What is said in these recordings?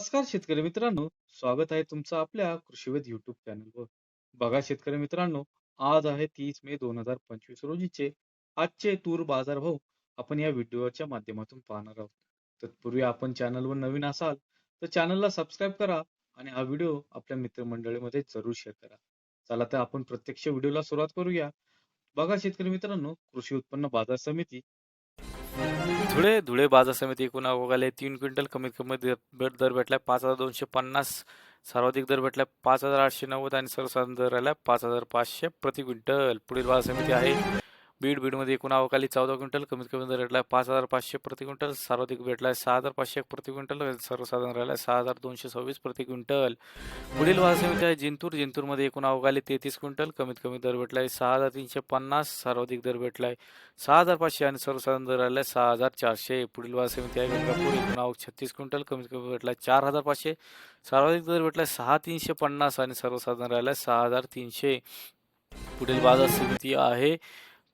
नमस्कार शेतकरी मित्रांनो. स्वागत आहे तुमचं आपल्या कृषीवेद युट्यूब चॅनलवर बघा शेतकरी मित्रांनो आज आहे तीस मे दोन हजार पंचवीस रोजीचे आजचे तूर बाजार भाव आपण या व्हिडिओच्या माध्यमातून पाहणार आहोत. तत्पूर्वी आपण चॅनलवर नवीन असाल तर चॅनलला सबस्क्राईब करा आणि हा व्हिडिओ आपल्या मित्रमंडळीमध्ये जरूर शेअर करा. चला तर आपण प्रत्यक्ष व्हिडिओला सुरुवात करूया. बघा शेतकरी मित्रांनो कृषी उत्पन्न बाजार समिती. धुळे धुळे बाजार समिती एकूण अवघाले तीन क्विंटल कमीत कमी दर दर भेटला भेटलाय पाच हजार दोनशे पन्नास सर्वाधिक दर भेटलाय पाच हजार आठशे नव्वद आणि सर्वसाधारण दर आलाय पाच हजार पाचशे प्रति क्विंटल. पुढील बाजार समिती आहे बीड बीडमध्ये एकूण अवकाली चौदा क्विंटल कमीत कमी दर भेटलाय पाच हजार पाचशे प्रति क्विंटल सर्वाधिक भेटलाय सहा हजार पाचशे एक प्रति क्विंटल सर्वसाधारण सर्वसाधारण आहे सहा हजार दोनशे सव्वीस प्रति क्विंटल. पुढील बाजार समिती आहे जिंतूर. जिंतूरमध्ये एकूण आवकाली तेहतीस क्विंटल कमीत कमी दर भेटलाय सहा हजार तीनशे पन्नास सर्वाधिक दर भेटला आहे सहा हजार पाचशे आणि सर्वसाधारण दर आलाय सहा हजार चारशे. पुढील वाहसमिती समिती आहे गंगापूर. एकूण आवक छत्तीस क्विंटल कमीत कमी भेटलाय चार हजार पाचशे. सर्वाधिक दर भेटलाय सहा तीनशे पन्नास आणि सर्वसाधारण राहिलाय सहा हजार तीनशे. पुढील बाजार समिती आहे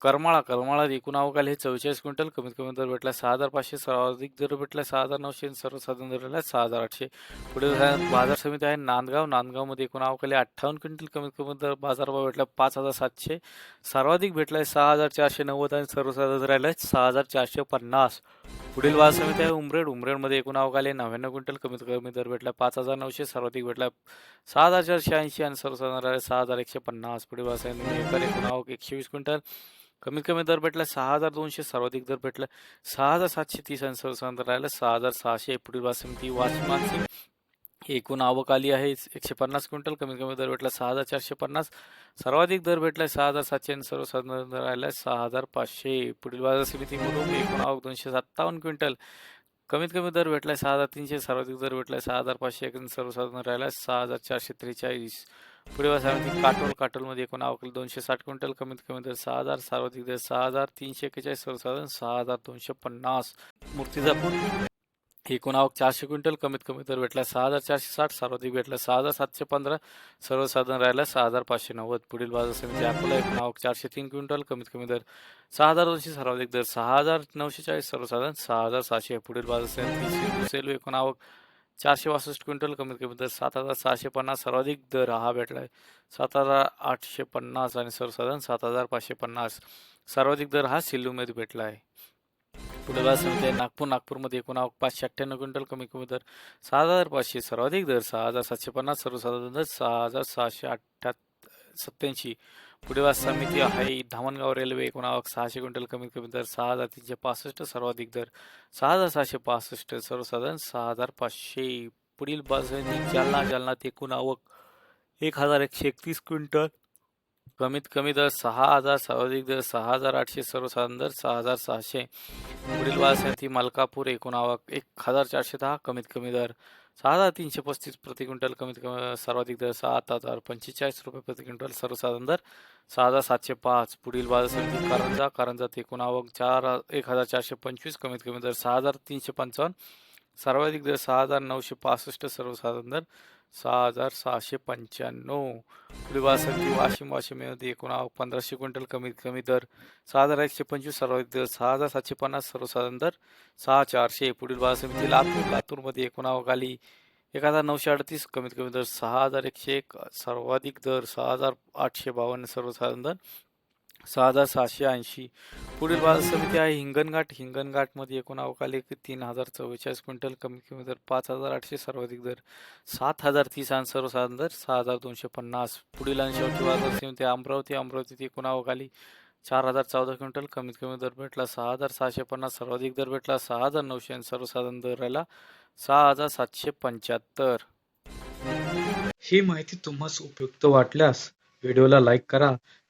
करमाळा करमाळा एकूण अवकाल हे चव्वेचाळीस क्विंटल कमीत कमी दर भेटला सहा हजार पाचशे सर्वाधिक दर भेटला सहा हजार नऊशे आणि सर्वसाधारण दर भेटला सहा हजार आठशे. पुढे बाजार समिती आहे नांदगाव. नांदगावमध्ये एकूण अवकाली अठ्ठावन्न क्विंटल कमीत कमी दर बाजारभाव भेटला पाच हजार सातशे. सर्वाधिक भेटला आहे सहा हजार चारशे नव्वद आणि सर्वसाधारण दर आहे सहा हजार चारशे पन्नास. पुढील बाजार समिती आहे उमरेड. उमरेडमध्ये एकूण अवकाले नव्याण्णव क्विंटल कमीत कमी दर भेटला पाच हजार नऊशे सर्वाधिक भेटला सहा हजार चारशे ऐंशी आणि सर्वसाधारण राहिले सहा हजार एकशे पन्नास. पुढील बाजार समिती एकूण आवक एकशे वीस क्विंटल कमीत कमी दर भेटला सहा हजार दोनशे सर्वाधिक दर भेटला सहा हजार सातशे तीस आणि सर्वसाधारण राहिला सहा हजार सहाशे पुढील बासमती समिती एकूण आवक आली आहे एकशे पन्नास क्विंटल कमीत कमी दर भेटला सहा हजार चारशे पन्नास सर्वाधिक दर भेटलाय सहा हजार सातशे सर्वसाधारण दर राहिला सहा हजार पाचशे पुढील बाजार समितीमधून एकूण आवक दोनशे सत्तावन्न क्विंटल कमीत कमी दर भेटलाय सहा हजार तीनशे सर्वाधिक दर भेटलाय सहा हजार पाचशे एक सर्वसाधारण राहिला सहा हजार चारशे त्रेचाळीस. पुढे बाजार काटोल काटोलमध्ये एकूण आवक दोनशे साठ क्विंटल कमीत कमी दर सहा हजार सर्वाधिक दर सहा हजार तीनशे एक्केचाळीस सर्वसाधारण सहा हजार दोनशे पन्नास. मूर्तिजापूर एकूण आवक चारशे क्विंटल कमीत कमी दर भेटला सहा हजार चारशे साठ सर्वाधिक भेटला सहा हजार सातशे पंधरा. सर्वसाधारण राहिला सहा हजार पाचशे नव्वद. पुढील बाजार समिती अकोला एकूण आवक चारशे तीन क्विंटल कमीत कमी दर सहा हजार दोनशे सर्वाधिक दर सहा हजार नऊशे चाळीस सर्वसाधारण सहा हजार सहाशे. पुढील बाजार समिती सेलू एकूण आवक चारशे बासष्ट क्विंटल कमीत कमी दर सात हजार सहाशे पन्नास सर्वाधिक दर हा भेटला आहे सात हजार आठशे पन्नास आणि सर्वसाधारण सात हजार पाचशे पन्नास सर्वाधिक दर हा सिल्लूमध्ये भेटला आहे पुढे बाजार नागपूर. नागपूरमध्ये एकूण आवक पाचशे अठ्ठ्याण्णव क्विंटल कमी कमी दर सहा हजार पाचशे सर्वाधिक दर सहा हजार सातशे पन्नास सर्वसाधारण दर सहा हजार सहाशे अठ्ठ्या सत्याऐंशी पुढे समिती आहे. धामणगाव रेल्वे एकूण आवक सहाशे क्विंटल कमीत कमी दर सहा हजार तीनशे पासष्ट सर्वाधिक दर सहा हजार सहाशे पासष्ट सर्वसाधारण सहा हजार पाचशे. पुढील बाजार जालना जालनात एकूण आवक एक हजार एकशे एकतीस क्विंटल कमीत कमी दर सहा हजार सर्वाधिक दर सहा हजार आठशे सर्वसाधारण दर सहा हजार सहाशे. पुढील बाजार मालकापूर मलकापूर एकूण आवक एक हजार चारशे दहा कमीत कमी दर सहा हजार तीनशे पस्तीस प्रति क्विंटल कमीत कमी सर्वाधिक दर सात हजार पंचेचाळीस रुपये प्रति क्विंटल सर्वसाधारण दर सहा हजार सातशे पाच. पुढील बाजार समिती कारंजा कारंजात एकूण आवक चार एक हजार चारशे पंचवीस कमीत कमी दर सहा हजार तीनशे पंचावन्न. सर्वाधिक दर सहा हजार नऊशे पासष्ट सर्वसाधारण दर सहा हजार सहाशे पंच्याण्णव. पुढील वाशिम वाशिममध्ये एकूण पंधराशे क्विंटल कमीत कमी दर. सहा हजार एकशे पंचवीस सर्वाधिक दर सहा हजार सातशे पन्नास सर्वसाधारण दर. सहा चारशे पुढील बाजार समिती लातूर लातूरमध्ये एकूणाव खाली एक हजार नऊशे अडतीस कमीत कमी दर सहा हजार एकशे एक सर्वाधिक दर सहा हजार आठशे बावन्न सर्वसाधारण दर. सहा हजार सहाशे ऐंशी पुढील बाजार समिती आहे हिंगणघाट. हिंगणघाटमध्ये एकूण अवकाली तीन हजार चव्वेचाळीस क्विंटल कमी कमी दर पाच हजार आठशे सर्वाधिक दर सात हजार तीस आणि सर्वसाधारण दर सहा हजार दोनशे पन्नास. पुढील आणि बाजार समिती अमरावती. अमरावतीत एकूण अवकाली चार हजार चौदा क्विंटल कमीत कमी दर भेटला सहा हजार सहाशे पन्नास सर्वाधिक दर भेटला सहा हजार नऊशे आणि सर्वसाधारण दर राहिला सहा हजार सातशे पंच्याहत्तर. ही माहिती तुम्हाला उपयुक्त वाटल्यास व्हिडिओला लाईक करा